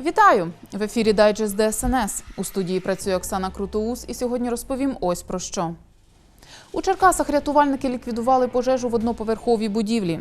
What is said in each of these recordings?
Вітаю! В ефірі Дайджест ДСНС. У студії працює Оксана Крутоус і сьогодні розповім ось про що. У Черкасах рятувальники ліквідували пожежу в одноповерховій будівлі.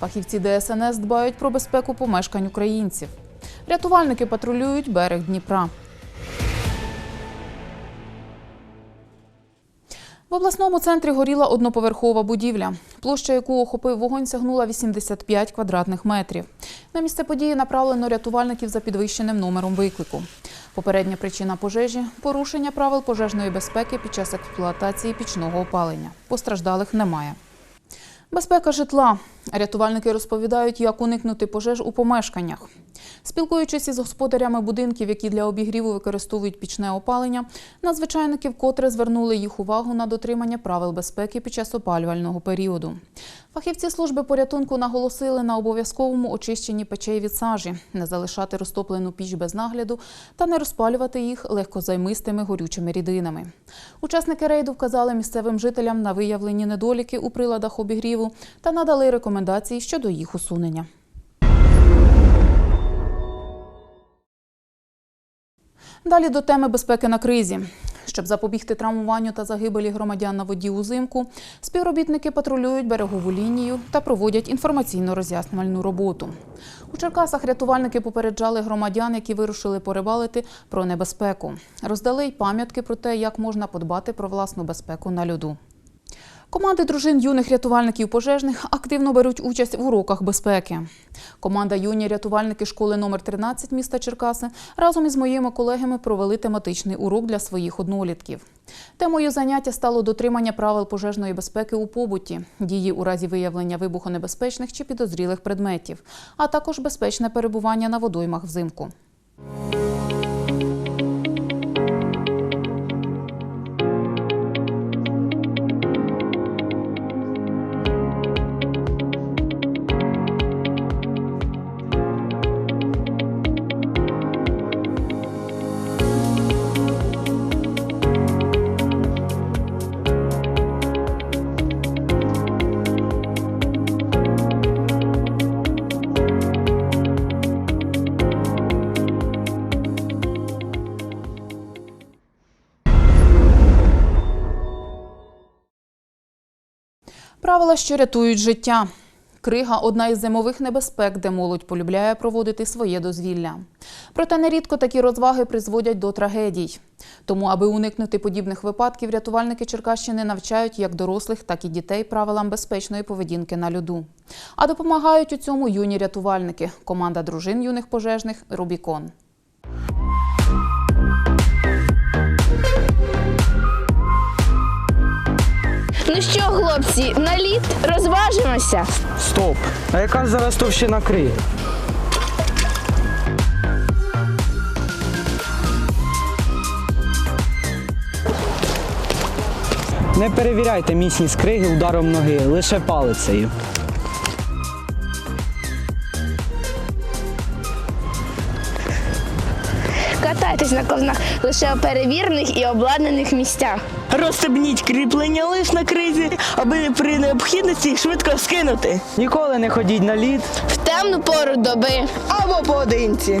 Фахівці ДСНС дбають про безпеку помешкань українців. Рятувальники патрулюють берег Дніпра. В обласному центрі горіла одноповерхова будівля. Площа, яку охопив вогонь, сягнула 85 квадратних метрів. На місце події направлено рятувальників за підвищеним номером виклику. Попередня причина пожежі порушення правил пожежної безпеки під час експлуатації пічного опалення. Постраждалих немає. Безпека житла. Рятувальники розповідають, як уникнути пожеж у помешканнях. Спілкуючись із господарями будинків, які для обігріву використовують пічне опалення, надзвичайники вкотре звернули їх увагу на дотримання правил безпеки під час опалювального періоду. Фахівці служби порятунку наголосили на обов'язковому очищенні печей від сажі, не залишати розтоплену піч без нагляду та не розпалювати їх легкозаймистими горючими рідинами. Учасники рейду вказали місцевим жителям на виявлені недоліки у приладах обігріву та надали рекомендації щодо їх усунення. Далі до теми безпеки на кризі. Щоб запобігти травмуванню та загибелі громадян на воді узимку, співробітники патрулюють берегову лінію та проводять інформаційно-роз'яснювальну роботу. У Черкасах рятувальники попереджали громадян, які вирушили порибалити, про небезпеку. Роздали й пам'ятки про те, як можна подбати про власну безпеку на льоду. Команди дружин юних рятувальників пожежних активно беруть участь в уроках безпеки. Команда юні рятувальники школи номер 13 міста Черкаси разом із моїми колегами провели тематичний урок для своїх однолітків. Темою заняття стало дотримання правил пожежної безпеки у побуті, дії у разі виявлення вибухонебезпечних чи підозрілих предметів, а також безпечне перебування на водоймах взимку. Правила, що рятують життя. Крига одна із зимових небезпек, де молодь полюбляє проводити своє дозвілля. Проте нерідко такі розваги призводять до трагедій. Тому, аби уникнути подібних випадків, рятувальники Черкащини навчають як дорослих, так і дітей правилам безпечної поведінки на льоду. А допомагають у цьому юні рятувальники, команда дружин юних пожежних Рубікон. Ну що, хлопці, на лід розважимося. Стоп! А яка зараз товщина криги? Не перевіряйте міцність криги ударом ноги, лише палицею. Катайтесь на ковнах лише у перевірених і обладнаних місцях. Розстебніть кріплення лиш на кризі, аби при необхідності їх швидко скинути. Ніколи не ходіть на лід. В темну пору доби. Або поодинці.